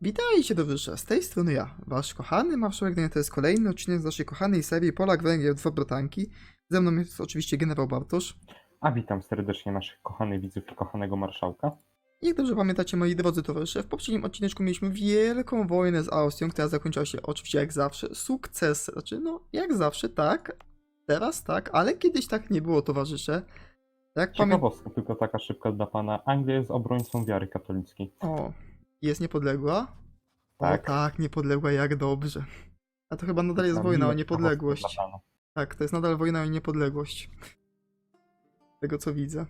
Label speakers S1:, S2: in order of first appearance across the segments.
S1: Witajcie towarzysze, z tej strony ja, wasz kochany marszałek Daniel, to jest kolejny odcinek z naszej kochanej serii Polak, Węgier, dwa bratanki. Ze mną jest oczywiście generał Bartosz.
S2: A witam serdecznie naszych kochanych widzów i kochanego marszałka.
S1: Jak dobrze pamiętacie, moi drodzy towarzysze, w poprzednim odcineczku mieliśmy wielką wojnę z Austrią, która zakończyła się oczywiście jak zawsze sukces. Znaczy, no, jak zawsze tak, teraz tak, ale kiedyś tak nie było, towarzysze. Jak pamiętam...
S2: Ciekawostka tylko taka szybka dla pana. Anglia jest obrońcą wiary katolickiej.
S1: O, jest niepodległa? O
S2: Tak.
S1: tak, niepodległa, jak dobrze. A to chyba nadal jest wojna o niepodległość. Tak, to jest nadal wojna o niepodległość. Tego co widzę.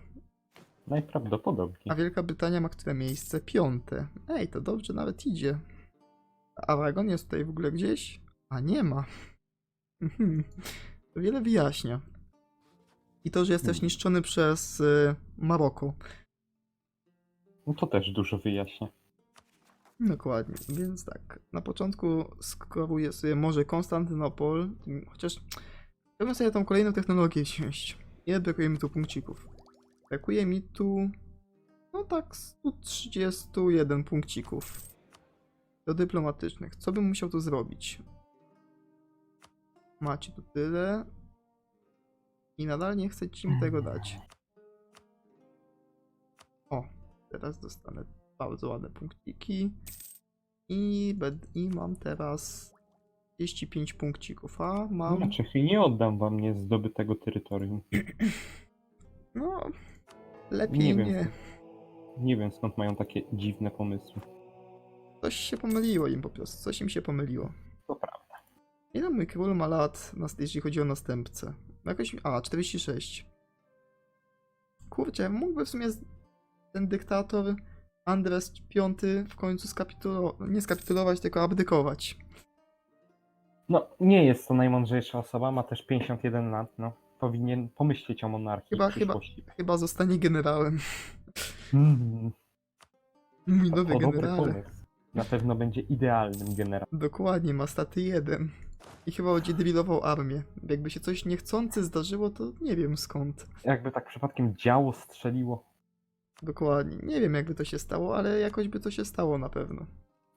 S2: Najprawdopodobniej.
S1: A Wielka Brytania ma które miejsce? Piąte. Ej, to dobrze nawet idzie. A Aragon jest tutaj w ogóle gdzieś? A nie ma. Mhm. To wiele wyjaśnia. I to, że jest też
S2: Hmm.
S1: niszczony przez y, Maroko.
S2: No to też dużo wyjaśnia.
S1: Dokładnie, więc tak. Na początku skroruję sobie może Konstantynopol, chociaż chciałbym sobie tą kolejną technologię wziąć. Ile brakuje mi tu punkcików? Brakuje mi tu, no tak, 131 punkcików. Do dyplomatycznych. Co bym musiał tu zrobić? Macie tu tyle. I nadal nie chcecie mi tego dać. O, teraz dostanę bardzo ładne punkciki. I, I mam teraz 35 punkcików, a mam.
S2: Znaczy, nie oddam wam niezdobytego terytorium.
S1: No, lepiej
S2: Nie
S1: nie.
S2: wiem. Nie wiem skąd mają takie dziwne pomysły.
S1: Coś się pomyliło im po prostu, coś im się pomyliło.
S2: To prawda.
S1: Ile mój król ma lat, jeśli chodzi o następcę? No Jakoś. A, 46. Kurczę, mógłby w sumie ten dyktator Andres V w końcu skapitulować. Nie skapitulować, tylko abdykować.
S2: No, nie jest to najmądrzejsza osoba, ma też 51 lat, no. Powinien pomyśleć o monarchii
S1: Chyba-
S2: w
S1: chyba-
S2: przyszłości.
S1: Chyba zostanie generałem.
S2: Mm,
S1: Mój nowy
S2: to dobry pomysł. Na pewno będzie idealnym generałem.
S1: Dokładnie, ma staty 1. I chyba będzie drillował armię. Jakby się coś niechcący zdarzyło, to nie wiem skąd.
S2: Jakby tak przypadkiem działo strzeliło.
S1: Dokładnie. Nie wiem jakby to się stało, ale jakoś by to się stało na pewno.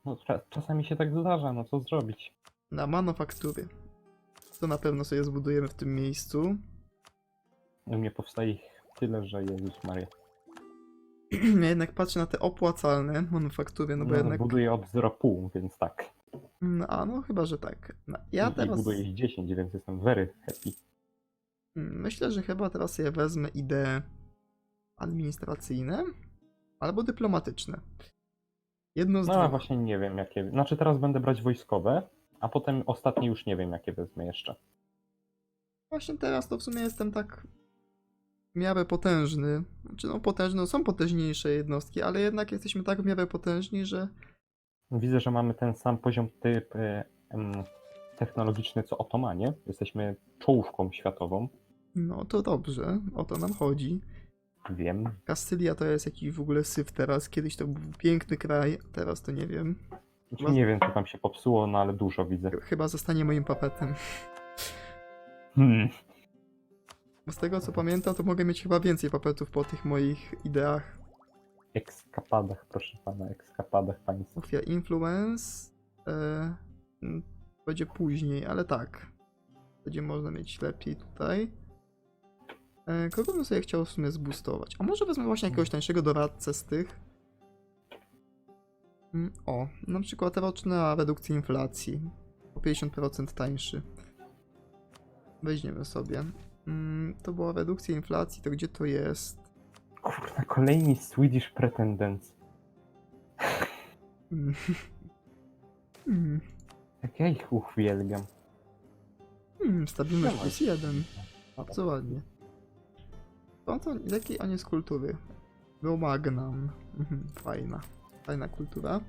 S2: No, cza- czasami się tak zdarza, no co zrobić?
S1: Na manufaktury. To na pewno sobie zbudujemy w tym miejscu.
S2: U mnie powstaje ich tyle, że Jezus Maria.
S1: ja jednak patrzę na te opłacalne manufaktury, no bo jednak...
S2: Buduję od 0,5, więc tak.
S1: No, a no chyba, że tak. No, ja
S2: I
S1: teraz...
S2: buduję ich 10, więc jestem very happy.
S1: Mm, Myślę, że chyba teraz ja wezmę idee administracyjne albo dyplomatyczne. Jedno z
S2: No
S1: dwóch.
S2: właśnie nie wiem jakie. Znaczy teraz będę brać wojskowe, a potem ostatnie już nie wiem jakie wezmę jeszcze.
S1: Właśnie teraz to w sumie jestem tak w miarę potężny. Znaczy no potężny, no są potężniejsze jednostki, ale jednak jesteśmy tak w miarę potężni, że
S2: Widzę, że mamy ten sam poziom typ e, em, technologiczny co Otomanie. Jesteśmy czołówką światową.
S1: no to dobrze, o to nam chodzi.
S2: Wiem.
S1: Kastylia to jest jakiś w ogóle syf teraz, kiedyś to był piękny kraj, a teraz to nie wiem.
S2: Znaczy, nie wiem co tam się popsuło, no ale dużo widzę.
S1: Chyba zostanie moim papetem.
S2: Hmm.
S1: Z tego co pamiętam, to mogę mieć chyba więcej papetów po tych moich ideach.
S2: Ekskapadach, proszę pana, ekskapadach państwa.
S1: Ufia Influence e, mm, będzie później, ale tak. Będzie można mieć lepiej tutaj. E, kogo bym sobie chciał w sumie zboostować? A może wezmę właśnie jakiegoś tańszego doradcę z tych? Mm, O, na przykład roczna redukcja inflacji. O 50% tańszy. Weźmiemy sobie. Mm, To była redukcja inflacji, to gdzie to jest?
S2: Kurna, kolejni Swedish Pretendents.
S1: Mm. Mm.
S2: Jak ja ich uwielbiam.
S1: Hmm, stabilność plus jeden. Bardzo ładnie. To, to jaki on jest kultury? Romagnam. Mhm, fajna. Fajna kultura.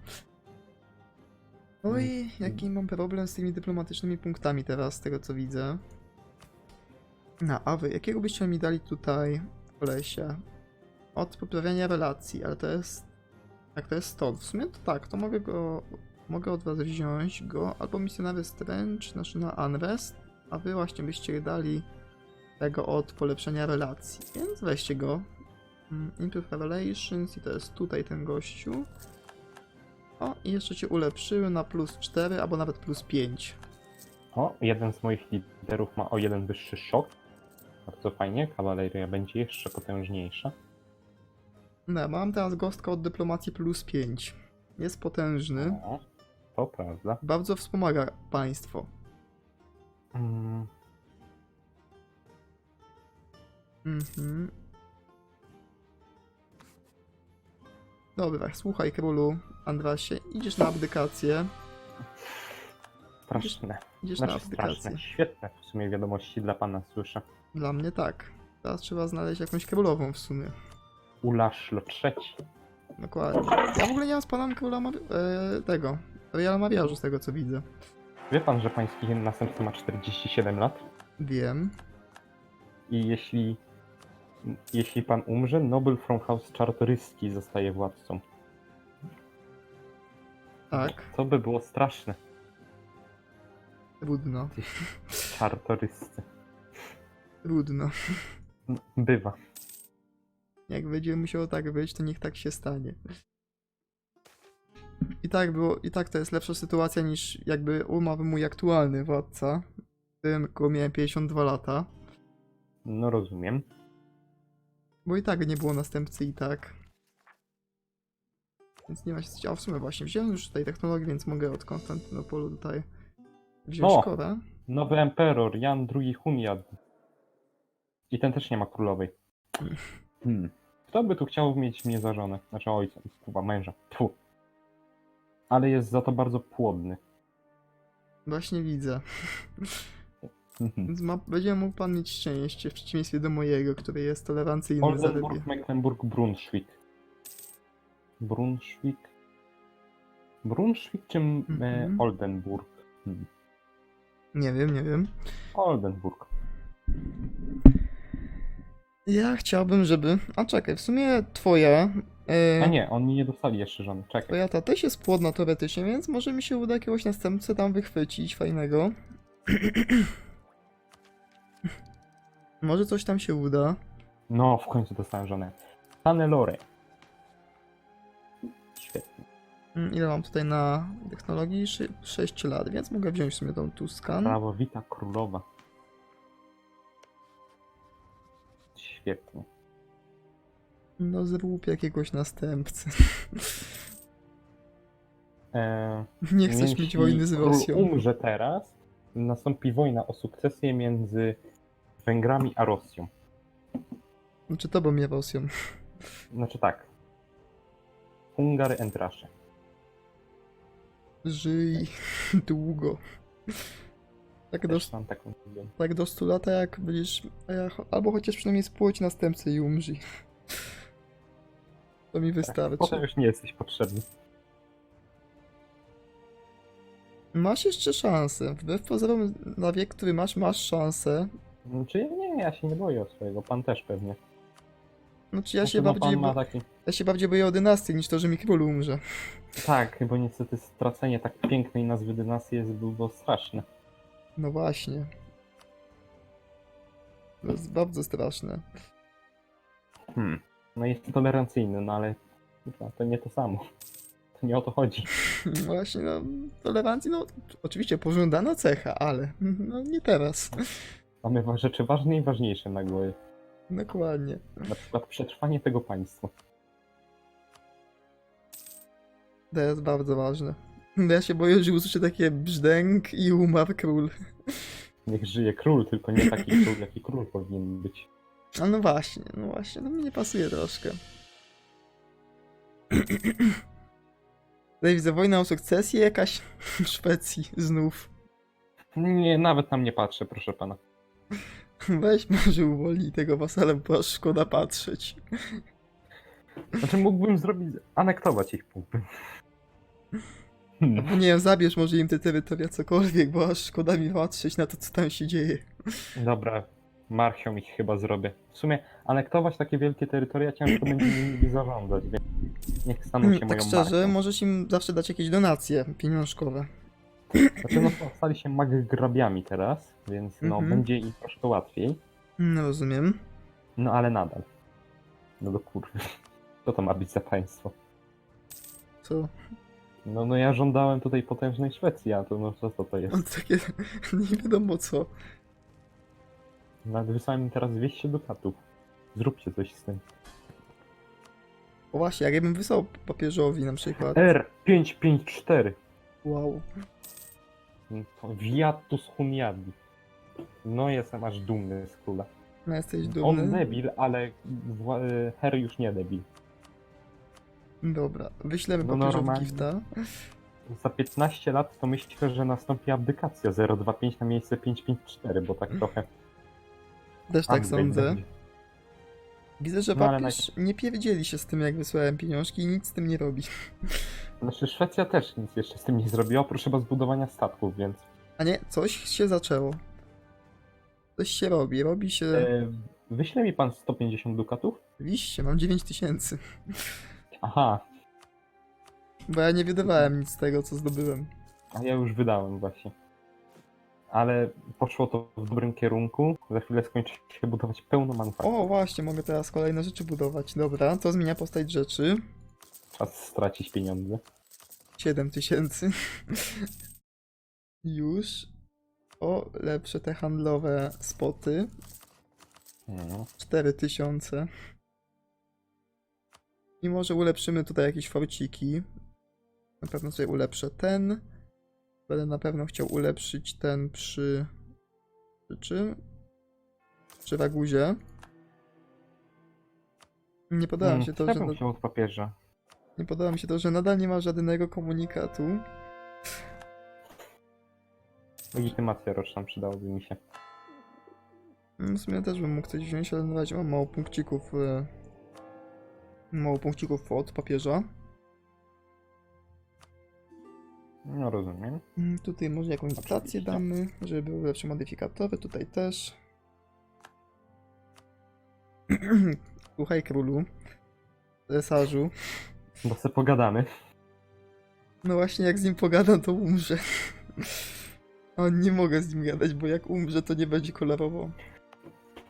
S1: Oj, jaki mam problem z tymi dyplomatycznymi punktami teraz, z tego co widzę. No, a wy, jakiego byście mi dali tutaj kolesia? Od poprawiania relacji, ale to jest... Jak to jest 100. W sumie to tak, to mogę go... Mogę od was wziąć go, albo misjonary Strange, znaczy na Unrest, a wy właśnie byście dali tego od polepszenia relacji, więc weźcie go. Mm, Improve Revelations i to jest tutaj ten gościu. O, i jeszcze cię ulepszyły na plus 4 albo nawet plus 5.
S2: O, jeden z moich liderów ma o jeden wyższy szok. Bardzo fajnie, kawaleria będzie jeszcze potężniejsza.
S1: No, mam teraz gostka od dyplomacji plus 5. Jest potężny.
S2: O, to prawda.
S1: Bardzo wspomaga państwo.
S2: Mm,
S1: Mhm. Dobra, słuchaj królu Andrasie, idziesz na abdykację.
S2: straszne.
S1: Idziesz na
S2: Znaczy
S1: abdykację.
S2: straszne. Świetne w sumie wiadomości dla pana słyszę.
S1: Dla mnie tak. Teraz trzeba znaleźć jakąś królową w sumie.
S2: Ulaszlo trzeci.
S1: Dokładnie. Ja w ogóle nie mam z panem króla Mar- e, tego. Royal Mariażu z tego co widzę.
S2: Wie pan, że pański następca ma 47 lat?
S1: Wiem.
S2: I jeśli, jeśli pan umrze, Noble from House Czartoryski zostaje władcą.
S1: Tak.
S2: To by było straszne.
S1: Trudno.
S2: Czartoryscy.
S1: Trudno.
S2: No, Bywa.
S1: Jak będzie musiało tak być, to niech tak się stanie. I tak było, i tak to jest lepsza sytuacja niż jakby umarł mój aktualny władca. W koło miałem 52 lata.
S2: No rozumiem.
S1: Bo i tak nie było następcy i tak. Więc nie ma się co A w sumie właśnie, wziąłem już tutaj technologię, więc mogę od Konstantynopolu tutaj wziąć
S2: O!
S1: korę.
S2: Nowy emperor, Jan II Hunyad. I ten też nie ma królowej. Hmm. Kto by tu chciał mieć mnie za żonę? Znaczy ojca, chyba męża. Tfu. Ale jest za to bardzo płodny.
S1: Właśnie widzę.
S2: Mhm.
S1: Więc ma, będzie mógł pan mieć szczęście w przeciwieństwie do mojego, który jest tolerancyjny.
S2: Oldenburg, Mecklenburg, Brunswick. Brunswick? Brunswick czy
S1: Mhm.
S2: e, Oldenburg? Hmm.
S1: Nie wiem, nie wiem.
S2: Oldenburg.
S1: Ja chciałbym, żeby. A czekaj, w sumie twoja.
S2: A
S1: Yy,
S2: nie, oni nie dostali jeszcze żony. Czekaj.
S1: twoja ta też jest płodna teoretycznie, więc może mi się uda jakiegoś następcę tam wychwycić fajnego. może coś tam się uda.
S2: No, w końcu dostałem żonę. Hannelore. Świetnie.
S1: Mm, Ile mam tutaj na technologii? 6 lat, więc mogę wziąć w sumie tą Tuskan.
S2: Prawowita królowa. Świetnie.
S1: No zrób jakiegoś następcy.
S2: Eee,
S1: Nie chcesz
S2: jeśli
S1: mieć wojny z
S2: król
S1: Rosją.
S2: umrze teraz, nastąpi wojna o sukcesję między Węgrami a Rosją.
S1: Znaczy tobą mnie Rosją.
S2: Znaczy tak. Hungary and Russia.
S1: Żyj długo. Tak do,
S2: Też mam taką lubię.
S1: tak do 100 lat, jak będziesz. a ja Albo chociaż przynajmniej spłoć następcę i umrzyj. To mi wystarczy.
S2: Potem już nie jesteś potrzebny.
S1: Masz jeszcze szansę. Wbrew pozorom, na wiek, który masz, masz szansę.
S2: Znaczy nie, ja się nie boję o swojego, pan też pewnie.
S1: Znaczy ja
S2: Znaczy,
S1: się,
S2: no,
S1: bardziej,
S2: pan ma
S1: bo,
S2: taki...
S1: ja się bardziej boję o dynastię, niż to, że mi król umrze.
S2: Tak, bo niestety stracenie tak pięknej nazwy dynastii jest było straszne.
S1: No właśnie. To jest bardzo straszne.
S2: Hmm. No jest tolerancyjny, no ale kurwa, to nie to samo. To nie o to chodzi.
S1: Właśnie, no, tolerancji, no, oczywiście pożądana cecha, ale no nie teraz.
S2: Mamy wa- rzeczy ważne i ważniejsze na głowie.
S1: Dokładnie.
S2: Na przykład przetrwanie tego państwa.
S1: To jest bardzo ważne. Ja się boję, że usłyszę takie brzdęk i umarł król.
S2: Niech żyje król, tylko nie taki król, jaki król powinien być.
S1: A no właśnie, no właśnie, no mi nie pasuje troszkę. Tutaj widzę wojna o sukcesję jakaś w Szwecji znów.
S2: Nie, nawet tam nie patrzę, proszę pana.
S1: Weź może uwolnij tego wasala, bo aż szkoda patrzeć.
S2: Znaczy mógłbym zrobić, anektować ich.
S1: Albo nie wiem, zabierz może im te terytoria cokolwiek, bo aż szkoda mi patrzeć na to, co tam się dzieje.
S2: Dobra, marchią ich chyba zrobię. W sumie anektować takie wielkie terytoria ciężko będzie nimi zarządzać, więc niech staną się
S1: Tak
S2: moją
S1: szczerze,
S2: marką.
S1: możesz im zawsze dać jakieś donacje pieniążkowe.
S2: Znaczy no stali się maggrabiami teraz, więc no
S1: Mhm.
S2: będzie im troszkę łatwiej.
S1: No rozumiem.
S2: No ale nadal. No do kurwy. Co to ma być za państwo?
S1: Co?
S2: No, no ja żądałem tutaj potężnej Szwecji, a to no co to, to jest?
S1: On takie, nie wiadomo co.
S2: Nawet wysłałem im teraz 200 dukatów. Zróbcie coś z tym.
S1: O właśnie, jak ja bym wysłał papieżowi na przykład.
S2: R554.
S1: Wow.
S2: Viatus Huniadi. No jestem aż dumny z króla.
S1: No jesteś dumny.
S2: On debil, ale wła- e, Her już nie debil.
S1: Dobra, wyślemy
S2: No
S1: papieżowi
S2: normalnie.
S1: gifta.
S2: Za 15 lat to myślę, że nastąpi abdykacja 025 na miejsce 554, bo tak trochę...
S1: Też tak
S2: upgrade
S1: sądzę.
S2: będzie.
S1: Widzę, że
S2: No, ale
S1: papież nie pierdzieli się z tym, jak wysłałem pieniążki i nic z tym nie robi.
S2: Znaczy Szwecja też nic jeszcze z tym nie zrobiła, oprócz chyba zbudowania statków, więc...
S1: A nie, coś się zaczęło. Coś się robi, robi się...
S2: E, wyśle mi pan 150 dukatów?
S1: Oczywiście, mam 9000.
S2: Aha,
S1: Bo ja nie wydawałem nic z tego, co zdobyłem.
S2: a ja już wydałem właśnie. Ale poszło to w dobrym kierunku. Za chwilę skończy się budować pełno manufaktur.
S1: O, właśnie, mogę teraz kolejne rzeczy budować. Dobra, to zmienia postać rzeczy.
S2: Czas stracić pieniądze.
S1: 7000. Już. O, lepsze te handlowe spoty.
S2: No.
S1: 4000. I może ulepszymy tutaj jakieś forciki. Na pewno sobie ulepszę ten. Będę na pewno chciał ulepszyć ten przy... Przy czym? Przy Raguzie. Nie podoba mi się to, że... na-
S2: od papieża.
S1: Nie podoba mi się to, że nadal nie ma żadnego komunikatu.
S2: Legitymacja roczna przydałaby mi się.
S1: Mm, W sumie też bym mógł coś wziąć, ale na razie mam mało punkcików. e, Mało punkcików od papieża.
S2: No rozumiem.
S1: Mm, Tutaj może jakąś stację
S2: Oczywiście.
S1: damy, żeby były lepsze modyfikatory. Tutaj też. Słuchaj królu. Cesarzu.
S2: Bo se pogadamy.
S1: No właśnie jak z nim pogadam, to umrze. O, nie mogę z nim gadać, bo jak umrze, to nie będzie kolorowo.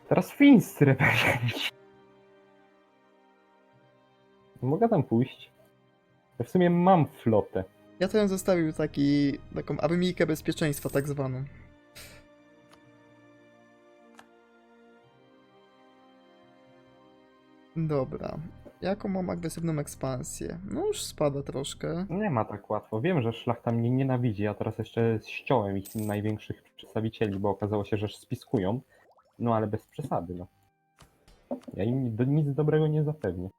S2: Teraz fińscy rebelianci. Mogę tam pójść. Ja w sumie mam flotę.
S1: Ja to ją zostawił taki, taką armijkę bezpieczeństwa tak zwaną. Dobra. Jaką mam agresywną ekspansję? No już spada troszkę.
S2: Nie ma tak łatwo. Wiem, że szlachta mnie nienawidzi, a teraz jeszcze ściąłem ich największych przedstawicieli, bo okazało się, że spiskują. No ale bez przesady, no. Ja im do, nic dobrego nie zapewnię.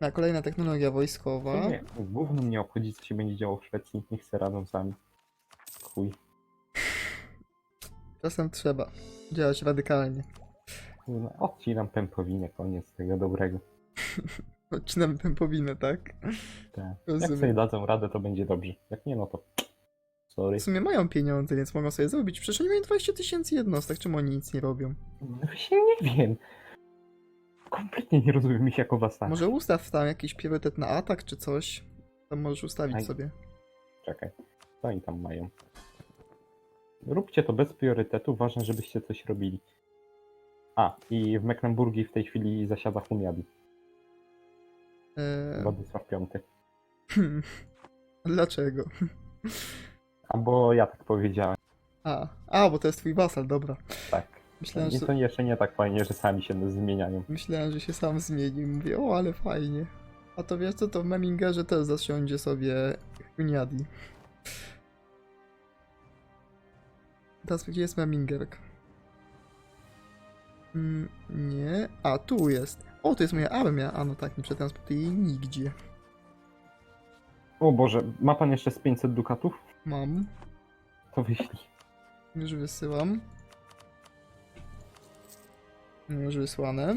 S1: A kolejna technologia wojskowa.
S2: Nie, gówno mnie obchodzi, co się będzie działo w Szwecji. Niech se radzą sami. Chuj.
S1: Czasem trzeba działać radykalnie.
S2: No, odcinam pępowinę, koniec tego dobrego.
S1: Odcinamy pępowinę, tak?
S2: Tak. Jak
S1: Rozumiem.
S2: sobie dadzą radę, to będzie dobrze. Jak nie, no to sorry.
S1: W sumie mają pieniądze, więc mogą sobie zrobić. Przecież oni mają 20 tysięcy jednostek, czemu oni nic nie robią?
S2: No Właśnie nie wiem. Kompletnie nie rozumiem ich jako was.
S1: Może ustaw tam jakiś priorytet na atak czy coś. Tam możesz ustawić
S2: Aj.
S1: sobie.
S2: Czekaj, co oni tam mają? Róbcie to bez priorytetu, ważne, żebyście coś robili. A, i w Mecklenburgii w tej chwili zasiada Humiadi,
S1: Eee,
S2: Władysław V.
S1: hmm. Dlaczego?
S2: Albo ja tak powiedziałem,
S1: A, a, bo to jest twój wasal, dobra.
S2: tak.
S1: Myślałem, że,
S2: to jeszcze nie tak fajnie, że sami się zmieniają.
S1: myślałem, że się sam zmienił. Mówię, o, ale fajnie. A to wiesz co, to w Memingerze też zasiądzie sobie Huniadi. Teraz gdzie jest Memingerk? Mm, nie. A, tu jest. O, to jest moja armia. A no tak, nie przetransportuję jej nigdzie.
S2: O Boże, ma pan jeszcze z 500 dukatów?
S1: Mam.
S2: To wyślij.
S1: Już wysyłam. Już wysłane.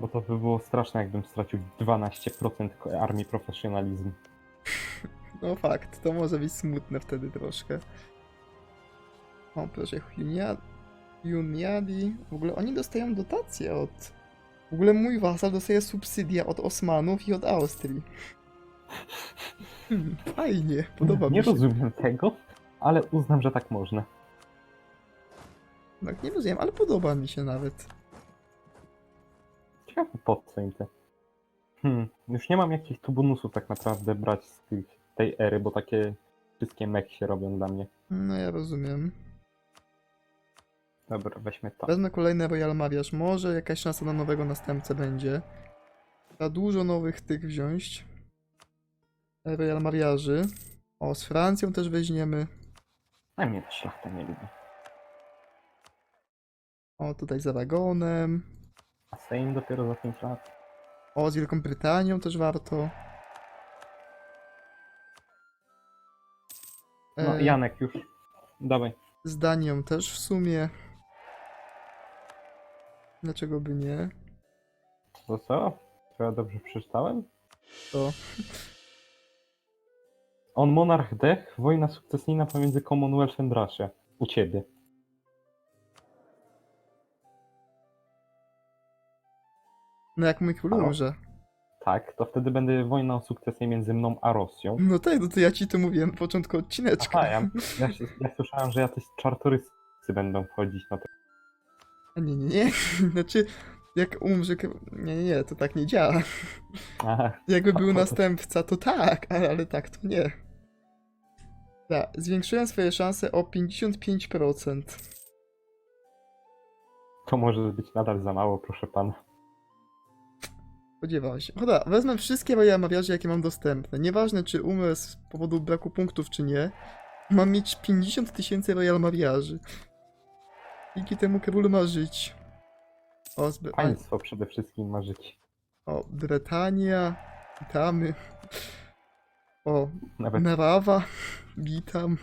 S2: Bo to by było straszne, jakbym stracił 12% ko- armii profesjonalizmu.
S1: No fakt, to może być smutne wtedy troszkę. O, proszę, Junia- Juniadi. W ogóle oni dostają dotacje od... W ogóle mój wasal dostaje subsydia od Osmanów i od Austrii. Hmm, fajnie, podoba
S2: nie
S1: mi się.
S2: rozumiem tego, ale uznam, że tak można.
S1: Tak, nie rozumiem, ale podoba mi się nawet.
S2: Ciekawe po co im te Hmm, już nie mam jakichś tu bonusów tak naprawdę brać z tych, tej ery, bo takie wszystkie mech się robią dla mnie.
S1: No ja rozumiem.
S2: Dobra, weźmy to.
S1: Wezmę kolejny Royal Mariaż. Może jakaś szansa na nowego następcę będzie. Trzeba dużo nowych tych wziąć. Royal Mariaży. O, z Francją też weźmiemy.
S2: A mnie ta szlachta nie lubi.
S1: O, tutaj z Aragonem.
S2: A Sejm dopiero za 5 lat.
S1: O, z Wielką Brytanią też warto.
S2: No,
S1: E,
S2: Janek już. Dawaj.
S1: Z Danią też w sumie. Dlaczego by nie?
S2: To co? Czy ja dobrze przeczytałem?
S1: To.
S2: On monarch dech, wojna sukcesyjna pomiędzy Commonwealth and Russia. U ciebie.
S1: No jak mój król
S2: Halo?
S1: umrze.
S2: Tak, to wtedy będzie wojna o sukcesję między mną a Rosją.
S1: No tak, no to ja ci to mówiłem na początku odcineczka.
S2: Aha, ja, ja, się, ja słyszałem, że jacyś czartoryscy będą wchodzić na to.
S1: A nie, nie, nie. Znaczy, jak umrze. Nie, nie, nie, to tak nie działa.
S2: Aha,
S1: Jakby był następca, to tak, ale, ale tak to nie. Tak, zwiększyłem swoje szanse o 55%.
S2: to może być nadal za mało, proszę pana.
S1: Spodziewałem się. Choda, wezmę wszystkie moje mariaże, jakie mam dostępne. Nieważne, czy umrę z powodu braku punktów, czy nie. Mam mieć 50 tysięcy Royal Mariaży. Dzięki temu król ma żyć. O, zby...
S2: Państwo przede wszystkim ma żyć.
S1: o, Brytania. Witamy. O,
S2: Nawet
S1: Narawa. Witam.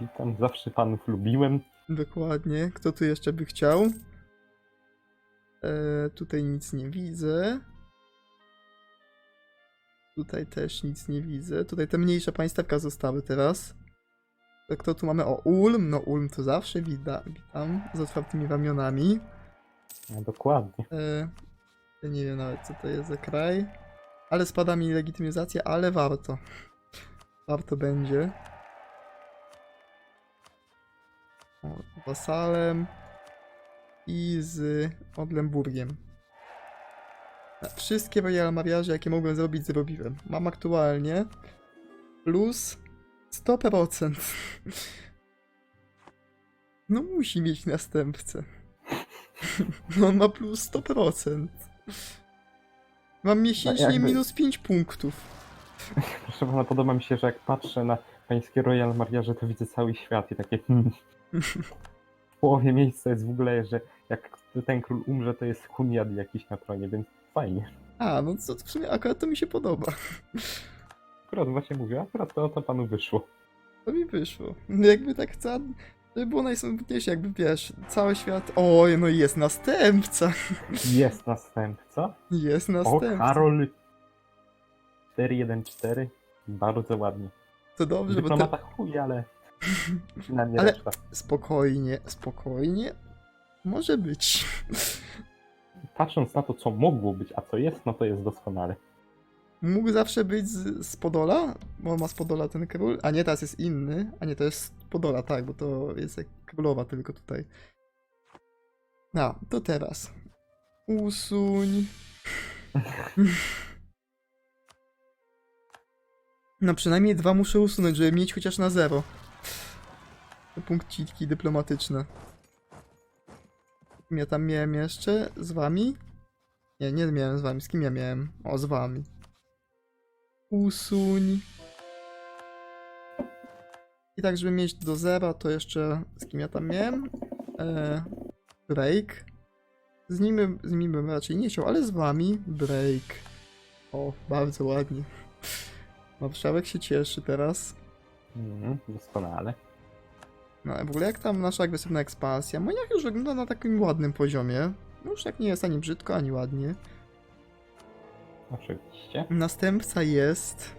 S2: witam, zawsze panów lubiłem.
S1: Dokładnie. Kto tu jeszcze by chciał? E, tutaj nic nie widzę. Tutaj też nic nie widzę. Tutaj te mniejsze państewka zostały teraz. To Kto tu mamy? O, Ulm. No Ulm to zawsze wita, witam. Z otwartymi ramionami.
S2: No, dokładnie.
S1: E, nie wiem nawet co to jest za kraj. Ale spada mi legitymizacja, ale warto. Warto będzie. O, Wasalem i z Odlemburgiem. Wszystkie Royal Mariaże, jakie mogłem zrobić, zrobiłem. Mam aktualnie plus 100%. No musi mieć następcę. No ma plus 100%. Mam miesięcznie
S2: jakby-
S1: minus 5 punktów.
S2: Proszę pana, podoba mi się, że jak patrzę na pańskie Royal Mariaże, to widzę cały świat i takie hmm. W połowie miejsca jest w ogóle, że jak ten król umrze, to jest Hunyad jakiś na tronie, więc fajnie.
S1: A, no to, to w sumie akurat to mi się podoba.
S2: Akurat właśnie mówię, akurat to, to panu wyszło.
S1: To mi wyszło. Jakby tak ca... To było najsmutniejsze, jakby wiesz, cały świat. Oj, no jest następca.
S2: Jest następca.
S1: Jest
S2: O,
S1: następca.
S2: Karol 414. Bardzo ładnie.
S1: To dobrze, bo
S2: Dyplomata
S1: to...
S2: chuj, ale
S1: Ale-
S2: reszta.
S1: Spokojnie, spokojnie. Może być.
S2: Patrząc na to, co mogło być, a co jest, no to jest doskonale.
S1: Mógł zawsze być z, z Podola, bo ma z Podola ten król, a nie, teraz jest inny, a nie, to jest z Podola, tak, bo to jest jak królowa tylko tutaj. No, to teraz. Usuń. No przynajmniej dwa muszę usunąć, żeby mieć chociaż na zero. Punkciki dyplomatyczne. Kim ja tam miałem jeszcze? Z wami? Nie, nie miałem z wami. Z kim ja miałem? O, z wami. Usuń. I tak, żeby mieć do zera, to jeszcze z kim ja tam miałem? E, break. Z nim, z nim bym raczej nie chciał, ale z wami break. O, bardzo ładnie. Marszałek się cieszy teraz.
S2: Mhm, doskonale.
S1: No, w ogóle jak tam nasza agresywna ekspansja? Moja już wygląda na takim ładnym poziomie. No już tak nie jest ani brzydko, ani ładnie.
S2: Oczywiście.
S1: Następca jest.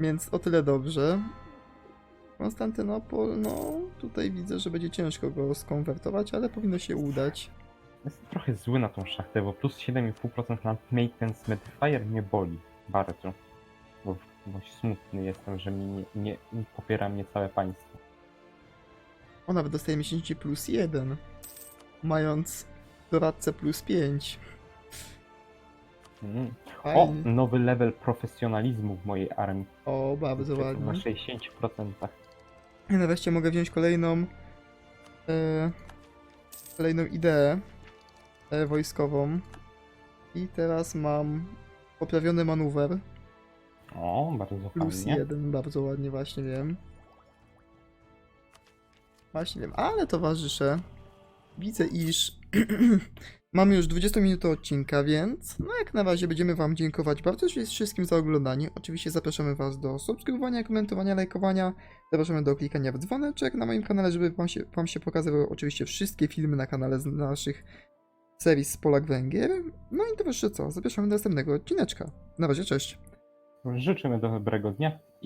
S1: Więc o tyle dobrze. Konstantynopol, no tutaj widzę, że będzie ciężko go skonwertować, ale powinno się udać.
S2: Jestem trochę zły na tą szachtę, bo plus 7,5% na maintenance modifier mnie boli bardzo. Bo, bo smutny jestem, że mi nie, nie, popiera mnie całe państwo.
S1: O, nawet dostaje miesięcznie plus 1. Mając doradcę plus 5.
S2: Mm. O,
S1: Fajnie.
S2: nowy level profesjonalizmu w mojej armii.
S1: O, bardzo
S2: Na
S1: ładnie.
S2: 60%.
S1: Ja nareszcie mogę wziąć kolejną e, kolejną ideę e, wojskową. I teraz mam poprawiony manewr.
S2: O, bardzo
S1: Plus
S2: fajnie.
S1: jeden, bardzo ładnie, właśnie wiem. Właśnie wiem, ale towarzysze, widzę iż mamy już 20 minut odcinka, więc no jak na razie będziemy wam dziękować bardzo wszystkim za oglądanie. Oczywiście zapraszamy was do subskrybowania, komentowania, lajkowania. Zapraszamy do klikania w dzwoneczek na moim kanale, żeby wam się, wam się pokazywały oczywiście wszystkie filmy na kanale z naszych serii z Polak Węgier. No i towarzysze co, zapraszamy do następnego odcineczka. Na razie, cześć.
S2: Życzymy dobrego dnia